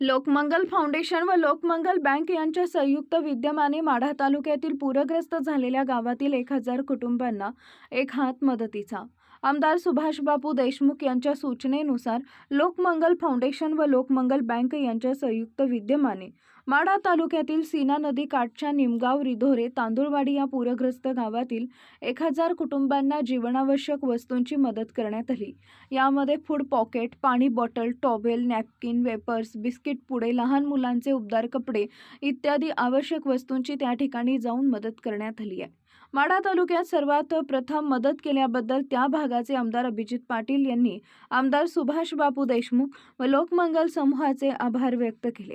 Lokmangal foundation व Lokmangal bank यांच्या संयुक्त विद्यमाने माढा तालुक्यातील पूरग्रस्त झालेल्या गावातील एक हजार कुटुंबांना एक हात मदतीचा. आमदार सुभाषबापू देशमुख यांच्या सूचनेनुसार लोकमंगल फाउंडेशन व लोकमंगल बँक यांच्या संयुक्त विद्यमाने माढा तालुक्यातील सीना नदी काठच्या निमगाव रिधोरे तांदुळवाडी या पूरग्रस्त गावातील एक हजार कुटुंबांना जीवनावश्यक वस्तूंची मदत करण्यात आली. यामध्ये फूड पॉकेट पाणी bottle towel napkin wafers biscuit पुडे लहान मुलांचे उबदार कपडे इत्यादी आवश्यक वस्तूंची त्या ठिकाणी जाऊन मदत करण्यात आली आहे. माढा तालुक्यात सर्वात प्रथम मदत केल्याबद्दल त्या भागाचे आमदार अभिजित पाटील यांनी आमदार सुभाष बापू देशमुख व लोकमंगल समूहाचे आभार व्यक्त केले.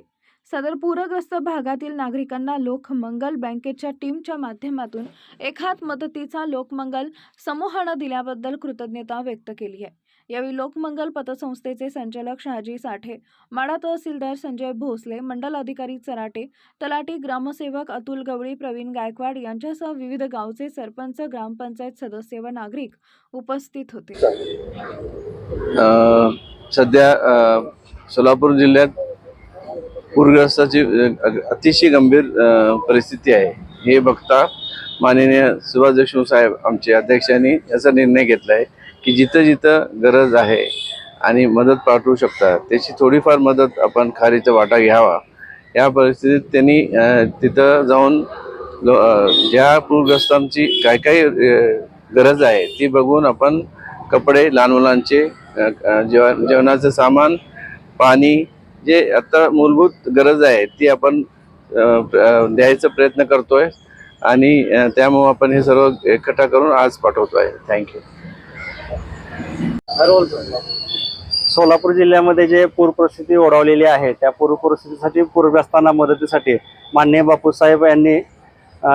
सदर पूरग्रस्त भागातील नागरिकांना लोकमंगल बँकेच्या टीमच्या माध्यमातून एखाद मदतीचा लोकमंगल समूहानं दिल्याबद्दल कृतज्ञता व्यक्त केली आहे. यावेळी लोकमंगल पतसंस्थेचे संचालक शहाजी साठे माडा तहसीलदार संजय भोसले मंडल अधिकारी चराटे तलाटी ग्रामसेवक अतुल गवळी प्रवीण गायकवाड यांच्यासह विविध गावचे सरपंच ग्रामपंचायत सदस्य व नागरिक उपस्थित होते. सध्या सोलापूर जिल्ह्यात पूरग्रस्ताची अतिशय गंभीर परिस्थिती आहे. हे बघता माननीय सुभाष देशमुख साहेब आमचे अध्यक्षांनी याचा निर्णय घेतला आहे की जिथं जिथं गरज आहे आणि मदत पाठवू शकता त्याची थोडीफार मदत आपण खारीचा वाटा घ्यावा. या परिस्थितीत त्यांनी तिथं जाऊन ज्या पूरग्रस्तांची काय काय गरज आहे ती बघून आपण कपडे लहान मुलांचे जेवण जेवणाचं सामान पाणी जे आता मूलभूत गरज आहे ती आपण द्यायचा प्रयत्न करतोय आणि त्यामुळे आपण हे सर्व एकटा करून आज पाठवतो आहे. थँक्यू सोलापूर जिल्ह्यामध्ये जे पूर परिस्थिती ओढवलेली आहे त्या पूर परिस्थितीसाठी पूरग्रस्तांना मदतीसाठी माननीय बापूसाहेब यांनी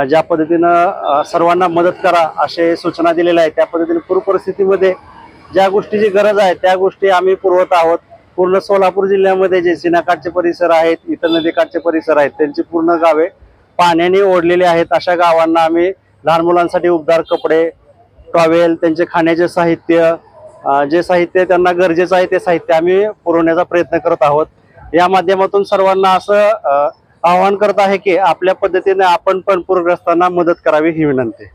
ज्या पद्धतीनं सर्वांना मदत करा असे सूचना दिलेल्या आहेत त्या पद्धतीने पूर परिस्थितीमध्ये ज्या गोष्टीची गरज आहे त्या गोष्टी आम्ही पुरवत आहोत. पूर्ण सोलापूर जिल्ह्यामध्ये जे सिनाकाठचे परिसर आहेत इतर नदीकाठचे परिसर आहेत त्यांची पूर्ण गावे पाण्याने ओढलेली आहेत. अशा गावांना आम्ही लहान मुलांसाठी उबदार कपडे टॉवेल त्यांचे खाण्याचे साहित्य जे साहित्य त्यांना गरजेचं आहे ते साहित्य आम्ही पुरवण्याचा प्रयत्न करत आहोत. या माध्यमातून सर्वांना असं आवाहन करत आहे की आपल्या पद्धतीने आपण पण पूरग्रस्तांना मदत करावी ही विनंती.